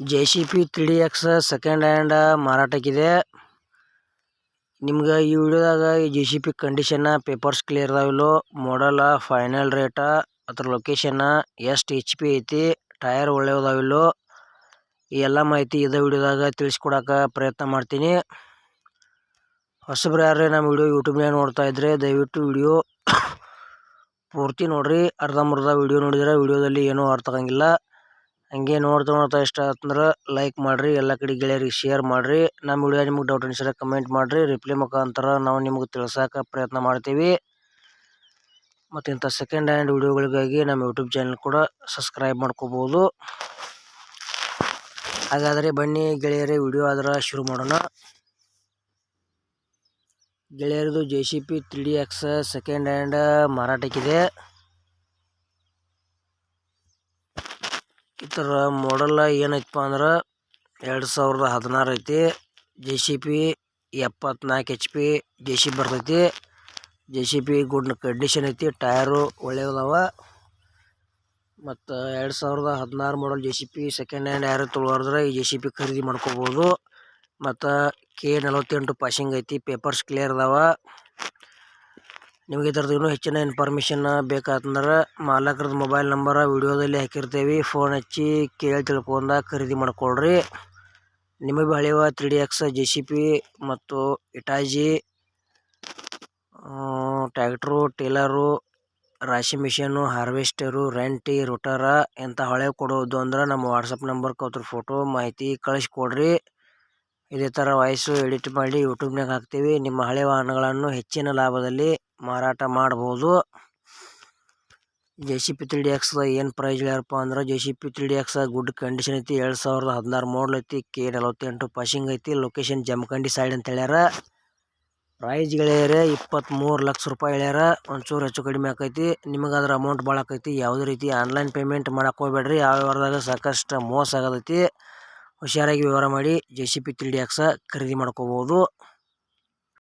J C P three D X second hand ಮಾರಾಟಕ್ಕಿದೆ. ನಿಮ್ಗೆ ಈ ವಿಡಿಯೋದಾಗ ಈ J C P condition papers clear ಅದಾವಿಲ್ಲೋ model final rate ಅದ್ರ location ಎಷ್ಟು ಎಚ್ ಪಿ ಐತಿ ಟೈರ್ ಒಳ್ಳೆಯದಾವಿಲ್ಲೋ ಈ ಎಲ್ಲ ಮಾಹಿತಿ ಇದೇ ವಿಡಿಯೋದಾಗ ತಿಳಿಸ್ಕೊಡಕ್ಕೆ ಪ್ರಯತ್ನ ಮಾಡ್ತೀನಿ. ಹೊಸಬ್ರು ಯಾರೇ ನಮ್ಮ ವಿಡಿಯೋ ಯೂಟ್ಯೂಬ್ನಾಗ ನೋಡ್ತಾ ಇದ್ರೆ ದಯವಿಟ್ಟು ವಿಡಿಯೋ ಪೂರ್ತಿ ನೋಡ್ರಿ. ಅರ್ಧಂಬರ್ಧ ವಿಡಿಯೋ ನೋಡಿದ್ರೆ ವಿಡಿಯೋದಲ್ಲಿ ಏನೂ ಅರ್ಥ ಆಗಂಗಿಲ್ಲ. ಹಂಗೆ ನೋಡ್ತಾ ನೋಡ್ತಾ ಇಷ್ಟ ಆತಂದ್ರೆ ಲೈಕ್ ಮಾಡಿರಿ, ಎಲ್ಲ ಕಡೆ ಗೆಳೆಯರಿಗೆ ಶೇರ್ ಮಾಡಿರಿ. ನಮ್ಮ ವಿಡಿಯೋ ನಿಮ್ಗೆ ಡೌಟ್ ಅನಿಸಿದ್ರೆ ಕಮೆಂಟ್ ಮಾಡಿರಿ. ರಿಪ್ಲೈ ಮುಖಾಂತರ ನಾವು ನಿಮ್ಗೆ ತಿಳ್ಸೋಕೆ ಪ್ರಯತ್ನ ಮಾಡ್ತೀವಿ. ಮತ್ತು ಇಂಥ ಸೆಕೆಂಡ್ ಹ್ಯಾಂಡ್ ವಿಡಿಯೋಗಳಿಗಾಗಿ ನಮ್ಮ ಯೂಟ್ಯೂಬ್ ಚಾನಲ್ ಕೂಡ ಸಬ್ಸ್ಕ್ರೈಬ್ ಮಾಡ್ಕೋಬೋದು. ಹಾಗಾದರೆ ಬನ್ನಿ ಗೆಳೆಯರೇ ವಿಡಿಯೋ ಆದ್ರೆ ಶುರು ಮಾಡೋಣ. ಗೆಳೆಯರದು J C P three D X second hand ಮಾರಾಟಕ್ಕಿದೆ. ಈ ಮಾಡೆಲ್ ಏನೈತಪ್ಪ ಅಂದ್ರೆ ಎರಡು ಸಾವಿರದ ಹದಿನಾರು ಐತಿ. ಜೆ ಸಿ ಪಿ ಎಪ್ಪತ್ನಾಲ್ಕು ಎಚ್ ಪಿ ಜೆ ಸಿ ಬರ್ತೈತಿ. J C P good condition ಐತಿ ಟಯರು ಒಳ್ಳೆಯದಾವ. ಮತ್ತು ಎರಡು ಸಾವಿರದ ಹದಿನಾರು model J C P second hand ಯಾರು ತೊಗೊಳೋದ್ರೆ ಈ ಜೆ ಸಿ ಪಿ ಖರೀದಿ ಮಾಡ್ಕೋಬೋದು. ಮತ್ತು ಕೆ ನಲವತ್ತೆಂಟು ಪಾಸಿಂಗ್ ಐತಿ ಪೇಪರ್ಸ್ ಕ್ಲಿಯರ್ ಅದಾವ. ನಿಮಗೆ ಇದ್ರದ್ದು ಇನ್ನೂ ಹೆಚ್ಚಿನ ಇನ್ಫಾರ್ಮೇಷನ್ ಬೇಕಾತಂದ್ರೆ ಮಾಲಕರದ್ದು ಮೊಬೈಲ್ ನಂಬರ ವಿಡಿಯೋದಲ್ಲಿ ಹಾಕಿರ್ತೀವಿ. ಫೋನ್ ಹಚ್ಚಿ ಕೇಳಿ ತಿಳ್ಕೊಂಡ ಖರೀದಿ ಮಾಡ್ಕೊಳ್ರಿ. ನಿಮಗೆ ಹಳೆಯ three D X J C B ಮತ್ತು ಇಟಾಜಿ ಟ್ಯಾಕ್ಟ್ರು ಟೇಲರು ರಾಶಿ ಮಿಷಿನು ಹಾರ್ವೆಸ್ಟರು ರೆಂಟಿ ರೋಟರ ಇಂಥ ಹಳೆ ಕೊಡೋದು ಅಂದ್ರೆ ನಮ್ಮ ವಾಟ್ಸಪ್ ನಂಬರ್ಗೆ ಅದ್ರ ಫೋಟೋ ಮಾಹಿತಿ ಕಳಿಸ್ಕೊಡ್ರಿ ಇದೇ ಥರ ವಾಯ್ಸು ಎಡಿಟ್ ಮಾಡಿ ಯೂಟ್ಯೂಬ್ನಾಗ ಹಾಕ್ತೀವಿ. ನಿಮ್ಮ ಹಳೆ ವಾಹನಗಳನ್ನು ಹೆಚ್ಚಿನ ಲಾಭದಲ್ಲಿ ಮಾರಾಟ ಮಾಡ್ಬೋದು. J C P three D X ಏನು ಪ್ರೈಸ್ ಹೇಳ್ಯಾರಪ್ಪ ಅಂದ್ರೆ J C P three D X good condition ಐತಿ. ಎರಡು ಸಾವಿರದ ಹದಿನಾರು ಮಾಡಲ್ ಐತಿ ಕೆ ನಲವತ್ತೆಂಟು ಪಾಸಿಂಗ್ ಐತಿ ಲೊಕೇಶನ್ ಜಮಖಂಡಿ ಸೈಡ್ ಅಂತ ಹೇಳ್ಯಾರ. ಪ್ರೈಸ್ ಗೆಳೆಯರೆ ಇಪ್ಪತ್ತ್ಮೂರು ಲಕ್ಷ ರೂಪಾಯಿ ಹೇಳ್ಯಾರ. ಒಂಚೂರು ಹೆಚ್ಚು ಕಡಿಮೆ ಆಕೈತಿ. ನಿಮಗೆ ಅದ್ರ ಅಮೌಂಟ್ ಭಾಳ ಆಕೈತಿ ಯಾವುದೇ ರೀತಿ ಆನ್ಲೈನ್ ಪೇಮೆಂಟ್ ಮಾಡಕ್ಕೆ ಹೋಗ್ಬೇಡ್ರಿ. ಯಾವ ವ್ಯವಹಾರದಾಗ ಸಾಕಷ್ಟು ಮೋಸ ಆಗತೈತಿ ಹುಷಾರಾಗಿ ವ್ಯವಹಾರ ಮಾಡಿ J C P three D X ಖರೀದಿ ಮಾಡ್ಕೋಬೋದು.